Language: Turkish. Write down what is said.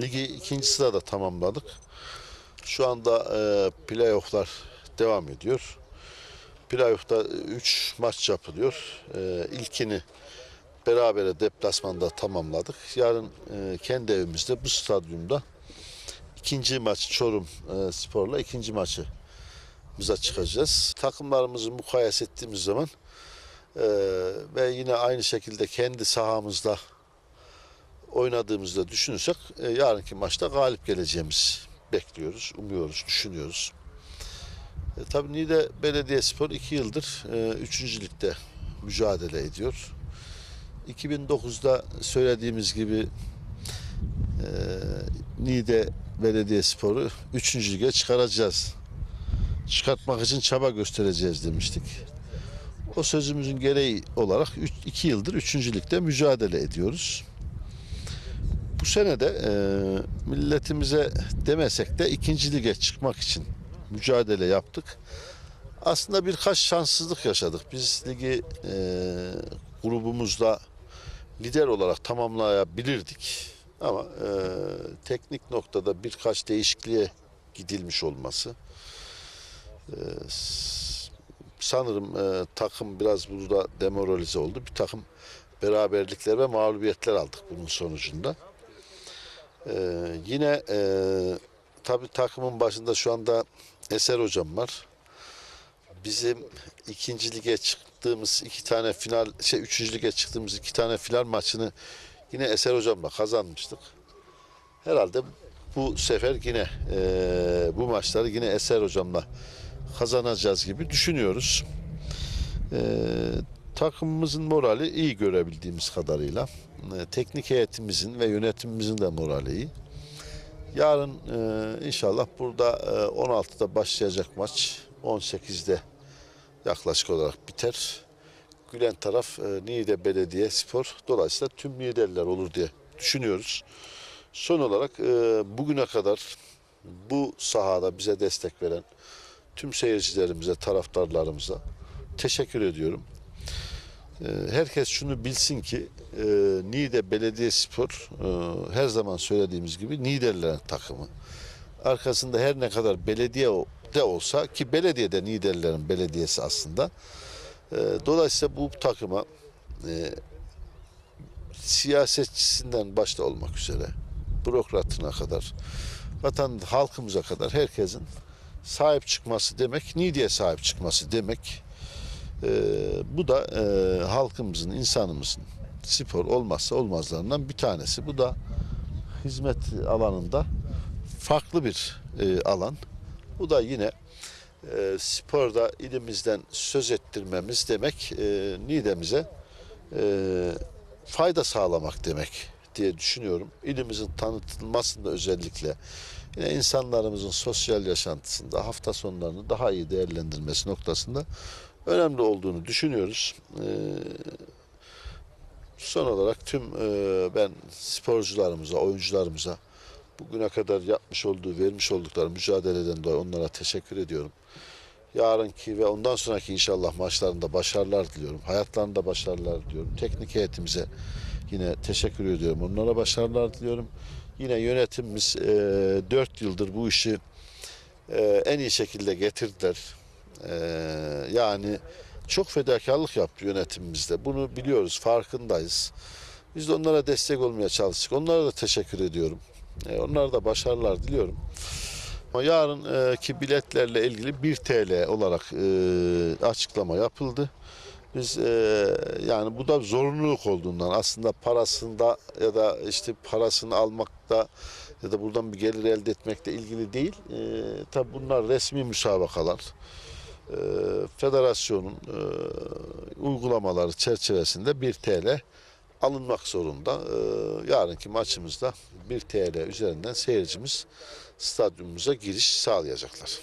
Ligi ikinci sırada tamamladık. Şu anda e, playofflar devam ediyor. Playoff'ta 3 maç yapılıyor. E, ilkini berabere deplasmanda tamamladık. Yarın e, kendi evimizde bu stadyumda ikinci maç Çorum e, Spor'la ikinci maçı bize çıkacağız. Takımlarımızı mukayese ettiğimiz zaman e, ve yine aynı şekilde kendi sahamızda oynadığımızda düşünürsek e, yarınki maçta galip geleceğimiz bekliyoruz, umuyoruz, düşünüyoruz. E, tabii Niğde Belediyespor iki yıldır e, üçüncülükte mücadele ediyor. 2009'da söylediğimiz gibi e, Niğde Belediyespor'u üçüncü lige çıkaracağız. Çıkartmak için çaba göstereceğiz demiştik. O sözümüzün gereği olarak üç, iki yıldır üçüncülükte mücadele ediyoruz. Bu sene de e, milletimize demesek de ikinci lige çıkmak için mücadele yaptık. Aslında birkaç şanssızlık yaşadık. Biz ligi e, grubumuzda lider olarak tamamlayabilirdik. Ama e, teknik noktada birkaç değişikliğe gidilmiş olması e, sanırım e, takım biraz burada demoralize oldu. Bir takım beraberlikler ve mağlubiyetler aldık bunun sonucunda. E, yine e, tabii takımın başında şu anda Eser hocam var. Bizim ikinci lige çıktığımız iki tane final, şey üçüncü lige çıktığımız iki tane final maçını yine Eser hocamla kazanmıştık. Herhalde bu sefer yine e, bu maçları yine Eser hocamla kazanacağız gibi düşünüyoruz. E, takımımızın morali iyi görebildiğimiz kadarıyla. E, teknik heyetimizin ve yönetimimizin de morali iyi. Yarın e, inşallah burada e, 16'da başlayacak maç 18'de yaklaşık olarak biter. Gülen taraf e, Niğde Belediye Spor. Dolayısıyla tüm Niğdeliler olur diye düşünüyoruz. Son olarak e, bugüne kadar bu sahada bize destek veren tüm seyircilerimize, taraftarlarımıza teşekkür ediyorum. E, herkes şunu bilsin ki e, Niğde Belediyespor e, her zaman söylediğimiz gibi Niğdelilerin takımı. Arkasında her ne kadar belediye de olsa ki belediye de Niğdelilerin belediyesi aslında. E, dolayısıyla bu takıma e, siyasetçisinden başta olmak üzere bürokratına kadar vatan halkımıza kadar herkesin sahip çıkması demek Niğde'ye sahip çıkması demek. Ee, bu da e, halkımızın, insanımızın spor olmazsa olmazlarından bir tanesi. Bu da hizmet alanında farklı bir e, alan. Bu da yine e, sporda ilimizden söz ettirmemiz demek e, Niğde'mize e, fayda sağlamak demek diye düşünüyorum. İlimizin tanıtılmasında özellikle yine insanlarımızın sosyal yaşantısında hafta sonlarını daha iyi değerlendirmesi noktasında önemli olduğunu düşünüyoruz. Ee, son olarak tüm e, ben sporcularımıza, oyuncularımıza bugüne kadar yapmış olduğu, vermiş oldukları mücadeleden dolayı onlara teşekkür ediyorum. Yarınki ve ondan sonraki inşallah maçlarında başarılar diliyorum. Hayatlarında başarılar diliyorum. Teknik heyetimize yine teşekkür ediyorum. Onlara başarılar diliyorum. Yine yönetimimiz e, 4 yıldır bu işi e, en iyi şekilde getirdiler. E, yani çok fedakarlık yaptı yönetimimizde. Bunu biliyoruz, farkındayız. Biz de onlara destek olmaya çalıştık. Onlara da teşekkür ediyorum. E, onlara da başarılar diliyorum. Ama yarınki biletlerle ilgili 1 TL olarak e, açıklama yapıldı. Biz e, yani bu da zorunluluk olduğundan aslında parasında ya da işte parasını almakta ya da buradan bir gelir elde etmekle ilgili değil. E, bunlar resmi müsabakalar. E, federasyonun e, uygulamaları çerçevesinde 1 TL alınmak zorunda. E, yarınki maçımızda 1 TL üzerinden seyircimiz stadyumumuza giriş sağlayacaklar.